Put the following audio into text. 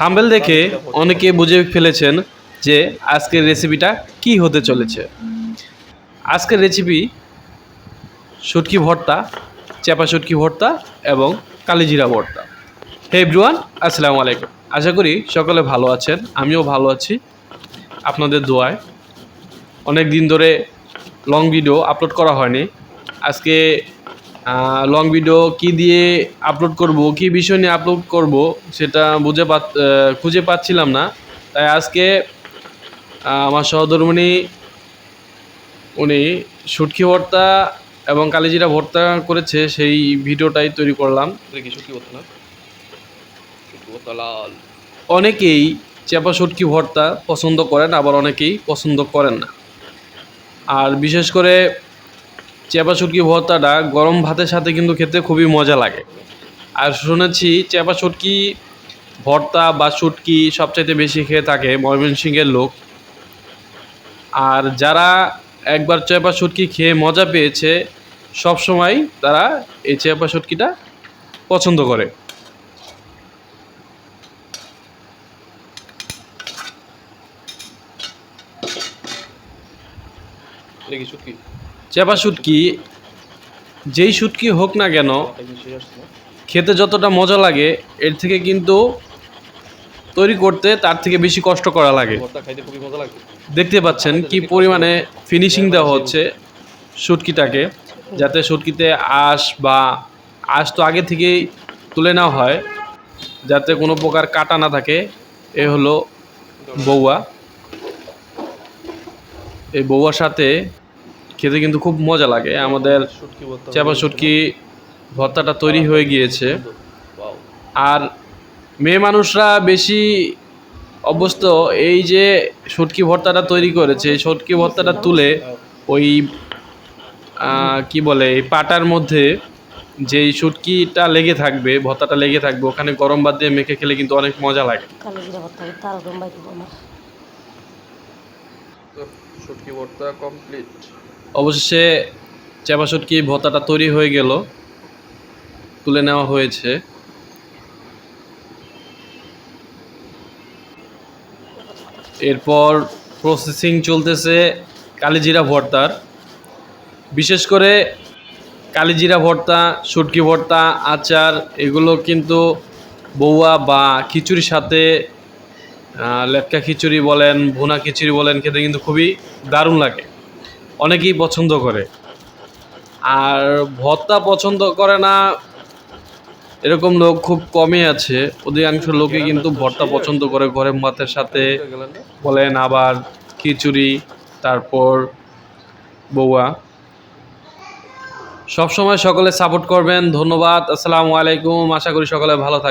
Thumbnail দেখে অনেকে বুঝে ফেলেছেন যে আজকের রেসিপিটা কি হতে চলেছে। আজকের রেসিপি শুটকি ভর্তা, চেপা শুটকি ভর্তা এবং কালিজিরা ভর্তা। হে এভরিওয়ান, আসসালামু আলাইকুম। আশা করি সকলে ভালো আছেন, আমিও ভালো আছি আপনাদের দোয়ায়। অনেক দিন ধরে লং ভিডিও আপলোড করা হয়নি। আজকে লং ভিডিও কি দিয়ে আপলোড করব কি বিষয় নিয়ে আপলোড করব সেটা বুঝে পা খুঁজে পাচ্ছিলাম না। তাই আজকে আমার সহধর্মিণী উনি শুটকি ভর্তা এবং কালিজিরা ভর্তা করেছে সেই ভিডিওটাই তৈরি করলাম। অনেকেই চেপা শুটকি ভর্তা পছন্দ করেন আবার অনেকেই পছন্দ করেন না। আর বিশেষ করে চেপা শুটকি ভর্তাটা গরম ভাতের সাথে কিন্তু খেতে খুবই মজা লাগে। আর শুনেছি চেপা শুটকি ভর্তা বা শুটকি সবচাইতে বেশি খেয়ে থাকে ময়মনসিংহের লোক। আর যারা একবার চেপা শুটকি খেয়ে মজা পেয়েছে সব সময় তারা এই চেপা শুটকিটা পছন্দ করে। দেখি চেপা শুটকি যেই শুটকি হোক না কেন, খেতে যতটা মজা লাগে, এর থেকে কিন্তু তৈরি করতে তার থেকে বেশি কষ্ট করা লাগে। দেখতে পাচ্ছেন কি পরিমাণে ফিনিশিং দেওয়া হচ্ছে শুটকিটাকে যাতে শুটকিতে আঁশ বা আঁশ তো আগে থেকেই তুলে নেওয়া হয়, যাতে কোনো প্রকার কাটা না থাকে। এ হলো বৌয়া এই বৌয়ার সাথে খেতে কিন্তু খুব মজা লাগে। আমাদের চাপা শুটকি ভর্তাটা তৈরি হয়ে গিয়েছে। আর মেয়ে মানুষরা বেশি অভ্যস্ত এই যে শুটকি ভর্তাটা তৈরি করেছে এই শুটকি ভর্তাটা তুলে ওই কি বলে এই পাটার মধ্যে যেই শুটকিটা লেগে থাকবে ভর্তাটা লেগে থাকবে ওখানে গরম ভাত দিয়ে মেখে খেলে কিন্তু অনেক মজা লাগে। শুটকি ভর্তা কমপ্লিট অবশেষে চাপা শুটকি ভর্তাটা তৈরি হয়ে গেল, তুলে নেওয়া হয়েছে। এরপর প্রসেসিং চলতেছে কালিজিরা ভর্তার। বিশেষ করে কালিজিরা ভর্তা, শুটকি ভর্তা, আচার, এগুলো কিন্তু বৌয়া বা খিচুড়ির সাথে লেটকা খিচুড়ি বলেন, ভুনা খিচুড়ি বলেন, খেতে কিন্তু খুবই দারুণ লাগে। অনেকেই পছন্দ করে। আর ভর্তা পছন্দ করে না, এরকম লোক খুব কমই আছে। অধিকাংশ লোকে কিন্তু ভর্তা পছন্দ করে গরম ভাতের সাথে, বলেন আবার খিচুড়ি, তারপর বৌয়া সবসময় সকলে সাপোর্ট করবেন, ধন্যবাদ, আসসালামু আলাইকুম, আশা করি সকলে ভালো থাকবেন।